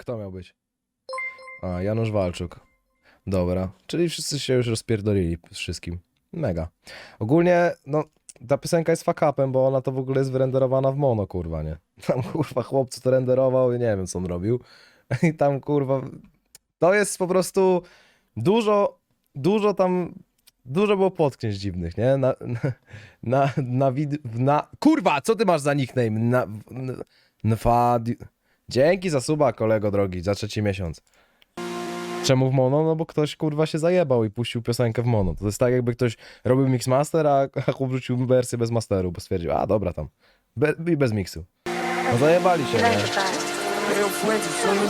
Kto miał być? A, Janusz Walczuk. Dobra, czyli wszyscy się już rozpierdolili z wszystkim. Mega. Ogólnie, no, ta piosenka jest fuck-upem, bo ona to w ogóle jest wyrenderowana w mono, kurwa, nie? Tam, kurwa, chłopcu to renderował i nie wiem, co on robił. I tam, kurwa, to jest po prostu dużo, dużo tam, dużo było potknięć dziwnych, nie? Na, na, na, na, wid- na kurwa, co ty masz za nickname? Na, na, na, Dzięki za suba, kolego drogi, za trzeci miesiąc. Czemu w mono? No bo ktoś kurwa się zajebał i puścił piosenkę w mono. To jest tak jakby ktoś robił mixmaster, a, chłop wrzucił wersję bez masteru, bo stwierdził, a dobra tam. Be, I bez miksu. No zajebali się, nie?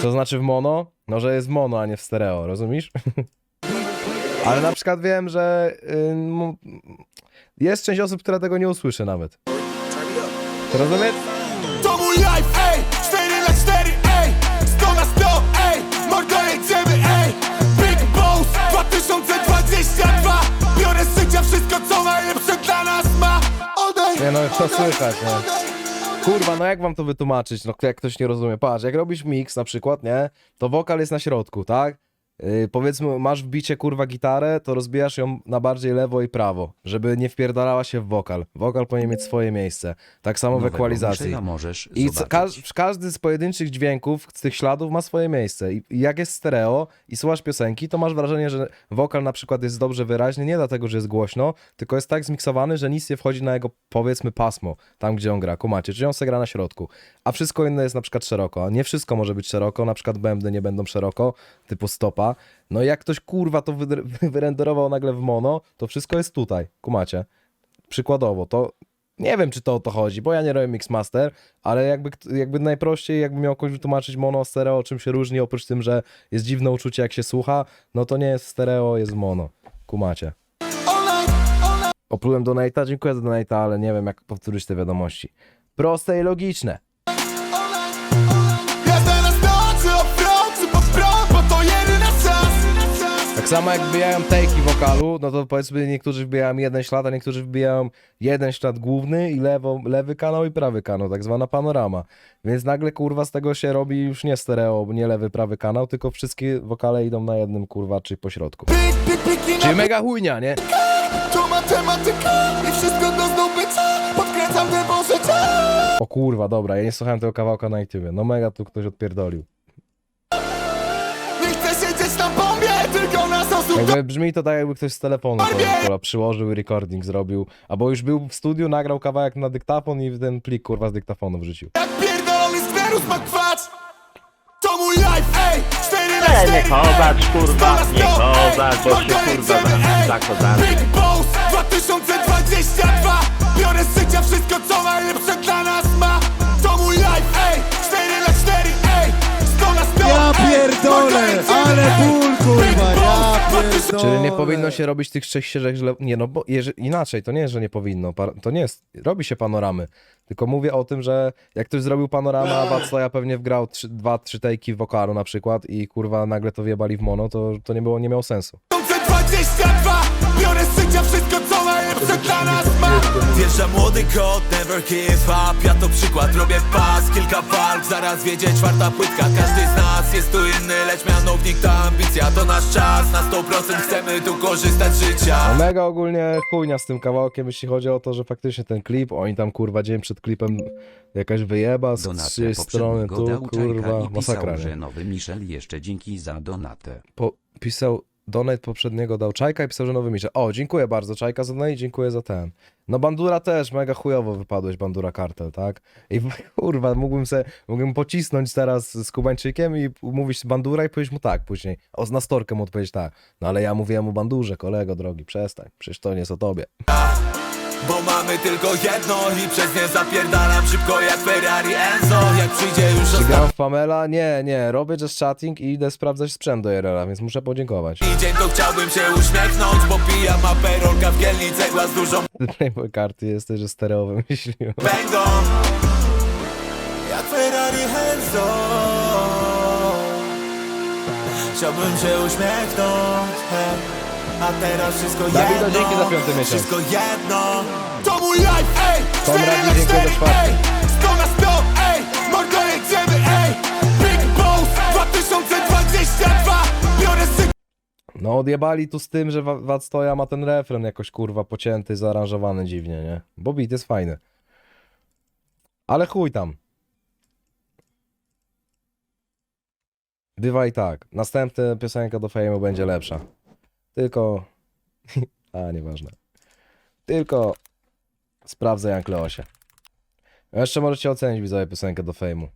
To znaczy w mono? No, że jest w mono, a nie w stereo, rozumiesz? Ale na przykład wiem, że y, mu- jest część osób, która tego nie usłyszy nawet. Rozumiesz? No, odejdź, słychać, odejdź. Kurwa, no jak wam to wytłumaczyć, no jak ktoś nie rozumie? Patrz, jak robisz mix na przykład, nie? To wokal jest na środku, tak? Yy, powiedzmy, masz w bicie kurwa gitarę, to rozbijasz ją na bardziej lewo i prawo, żeby nie wpierdalała się w wokal. Wokal powinien mieć swoje miejsce. Tak samo w Nowego ekwalizacji. Michela możesz I co, zobaczyć. każ, każdy z pojedynczych dźwięków, z tych śladów ma swoje miejsce. I i jak jest stereo i słuchasz piosenki, to masz wrażenie, że wokal na przykład jest dobrze wyraźny, nie dlatego, że jest głośno, tylko jest tak zmiksowany, że nic nie wchodzi na jego, powiedzmy, pasmo, tam gdzie on gra, kumacie, czyli on se gra na środku. A wszystko inne jest na przykład szeroko, a nie wszystko może być szeroko, na przykład bębny nie będą szeroko, typu stopa. No jak ktoś kurwa to wyrenderował nagle w mono, to wszystko jest tutaj, kumacie. Przykładowo, to nie wiem, czy to o to chodzi, bo ja nie robię Mixmaster, ale jakby, jakby najprościej, jakby miał kogoś wytłumaczyć mono, stereo, czym się różni, oprócz tym, że jest dziwne uczucie, jak się słucha, no to nie jest stereo, jest mono. Kumacie. Oplułem donate'a, dziękuję za donate'a, ale nie wiem, jak powtórzyć te wiadomości. Proste i logiczne. Samo jak wbijają take'i wokalu, no to powiedzmy niektórzy wbijają jeden ślad, a niektórzy wbijają jeden ślad główny i lewo, lewy kanał i prawy kanał, tak zwana panorama. Więc nagle kurwa z tego się robi już nie stereo, nie lewy, prawy kanał, tylko wszystkie wokale idą na jednym kurwa, czy po środku. Pik, pik, piki Czyli mega chujnia, nie? to matematyka I wszystko do zdobycia Podkręcam życia O kurwa, dobra, ja nie słuchałem tego kawałka na YouTubie. No mega tu ktoś odpierdolił. Nie chcę siedzieć na bombie Tylko na sosu Jakby brzmi to tak, jakby ktoś z telefonu to kurwa, przyłożył i recording zrobił. Albo już był w studiu, nagrał kawałek na dyktafon i ten plik kurwa z dyktafonu wrzucił. Jak pierdolony skwerus ma kwacz To mój life, ej! 4 na 4, Nie, kozać, kurwa, nie 100 na 100, kozać, bo się kurwa za- zakozali. Big Boss 2022 Biorę z życia wszystko, co najlepsze dla nas ma. To mój life, ej! 4 na 4, ej! 100 na 100, Ja ej, pierdolę, mordo, jedziemy, ale ból, kurwa, ja pierdolę. Czyli nie powinno się robić tych trzech ścieżek źle. Nie, no bo jeże... inaczej, to nie jest, że nie powinno. Par- To nie jest. Robi się panoramy. Tylko mówię o tym, że jak ktoś zrobił panoramę, a Waclaja pewnie wgrał trzy, dwa, trzy tejki wokalu na przykład i kurwa nagle to wjebali w mono, to, to nie było, nie miało sensu. 2022 Wjeżdża młody kot, never give up Ja to przykład, robię pas, kilka walk Zaraz wiedzie czwarta płytka Każdy z nas jest tu inny Lecz mianownik ta ambicja To nasz czas, na 100% chcemy tu korzystać z życia mega ogólnie chujnia z tym kawałkiem, jeśli chodzi o to, że faktycznie ten klip, oni tam kurwa dzień przed klipem jakaś wyjeba z Donatę trzy strony poprzedniego tu, dał Czajka kurwa, i masakra, pisał, nie? że nowy Michel jeszcze dzięki za donatę. Po, pisał, donate poprzedniego dał Czajka i pisał, że nowy Michel. O, dziękuję bardzo Czajka za donate, dziękuję za ten. No Bandura też, mega chujowo wypadłeś, Bandura Kartel, tak? I kurwa, mógłbym se, mógłbym pocisnąć teraz z Kubańczykiem i mówić Bandura i powiedzieć mu tak później. O, z nastorkę mu odpowiedzieć tak. No ale ja mówiłem mu Bandurze, kolego drogi, przestań, przecież to nie jest o tobie. Bo mamy tylko jedno I przez nie zapierdalam szybko jak Ferrari przyjdzie już Czy ostatni gram w Pamela? Nie, nie, robię just chatting i idę sprawdzać sprzęt do IRL-a, więc muszę podziękować. dzień To chciałbym się uśmiechnąć Bo pijam aperolka w kielni Cegła z dużą Playboy karty jesteś, że stereo wymyśliłem. będą Jak Ferrari Enzo Chciałbym się uśmiechnąć hej. A teraz wszystko Dawido, jedno dzięki za piąty miesiąc. Wszystko jedno To mój life, ej Konrad, Cztery na dziękuję za cztery, czwarty. ej 100 na 100, No odjebali tu z tym, że Wa- Wadstoja ma ten refren jakoś kurwa pocięty, zaaranżowany dziwnie, nie? Bo beat jest fajny. Ale chuj tam. Bywa i tak. Następna piosenka do Fame'u będzie lepsza. Tylko... A, nieważne. Tylko sprawdzę Jan Kleosie. Jeszcze możecie ocenić widzowie piosenkę do Fame'u.